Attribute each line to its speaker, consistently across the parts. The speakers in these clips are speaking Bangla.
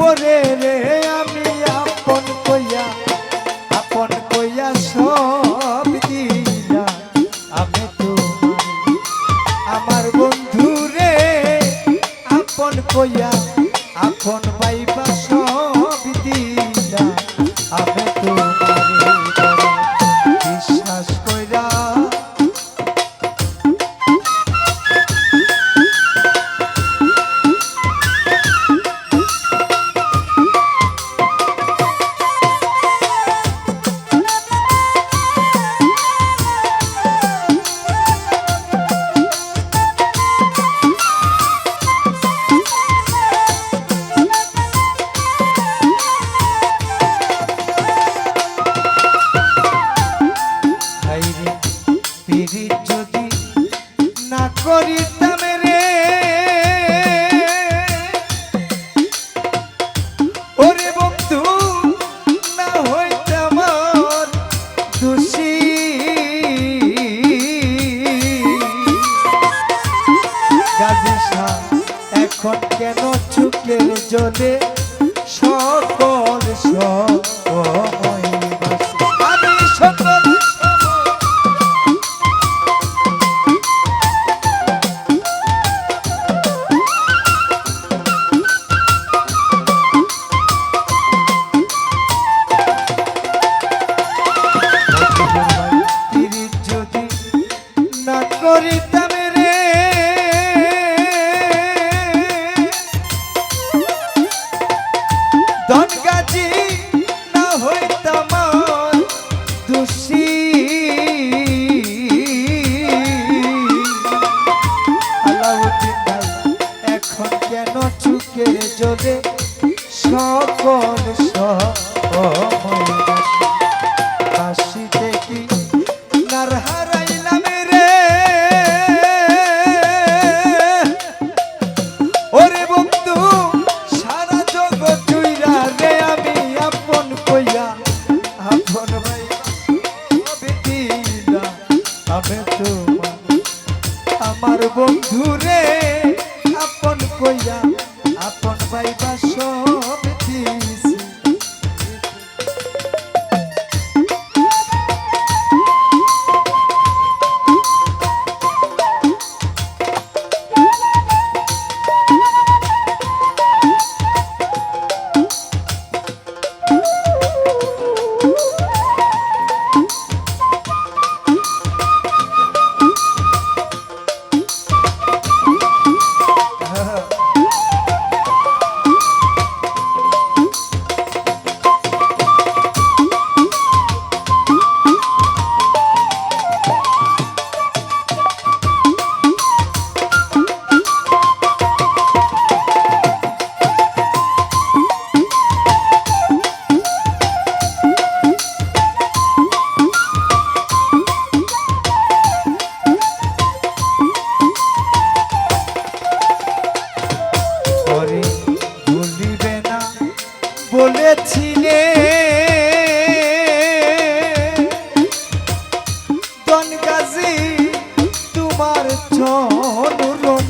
Speaker 1: পরে রে, আমি আপন কইয়া আপন কইয়া সব দিয়া। আমি তো আমার বন্ধু রে, আপন কইয়া, আপন পাইবা সব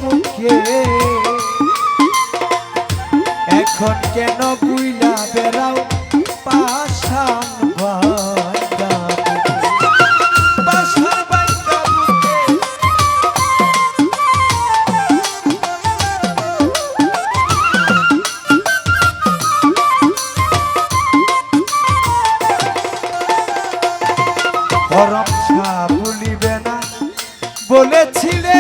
Speaker 1: মুখে এখন কেন কুইলা বেড়াও পাশা বলেছিলে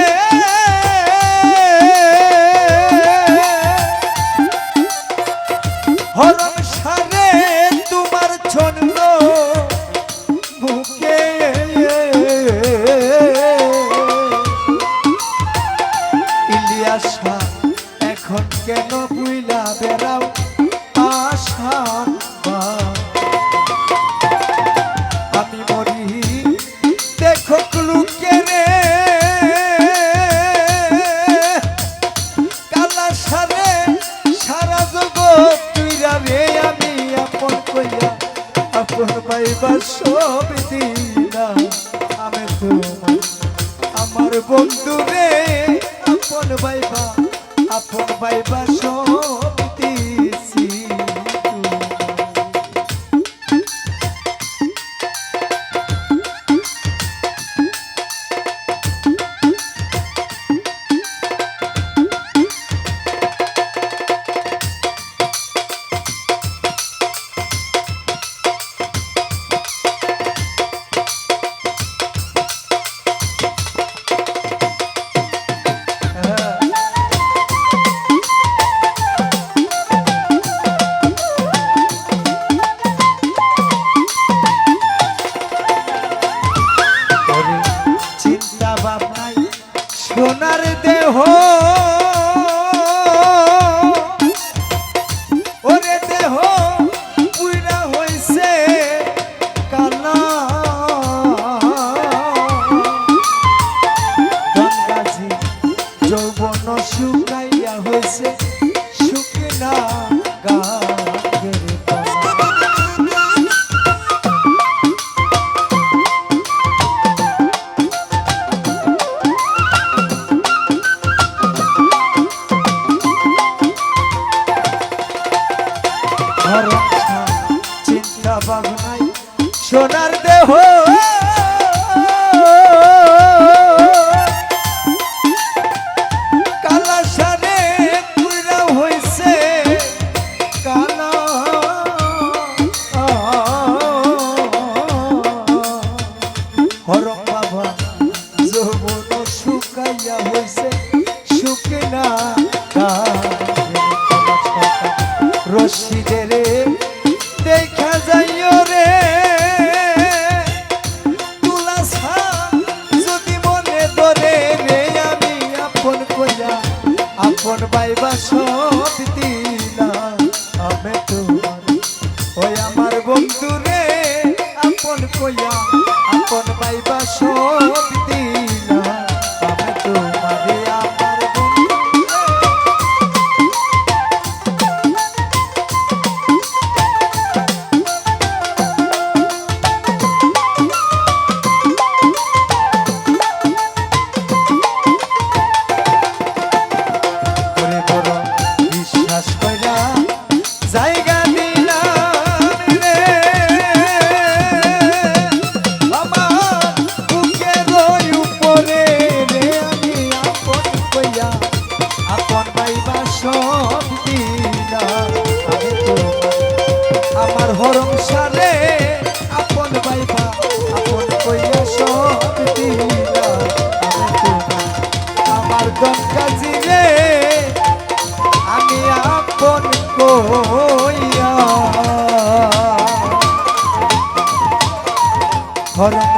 Speaker 1: হলো সবাই বাসো। হয়েছে শুকনা গাছের চিন্তা ভাবনাই সোনার দেহ। আমি তোমার বন্ধু আপন কইয়া আপন সব আমার হরম সারে, আপন ভাইবা আপন কইয়া সব তোমার আমার গঙ্গাজি রে আমি আপন কইয়া। হরম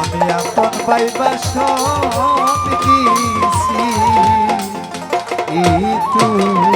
Speaker 1: আমি আপন পাইবা, সব দিছি। তুই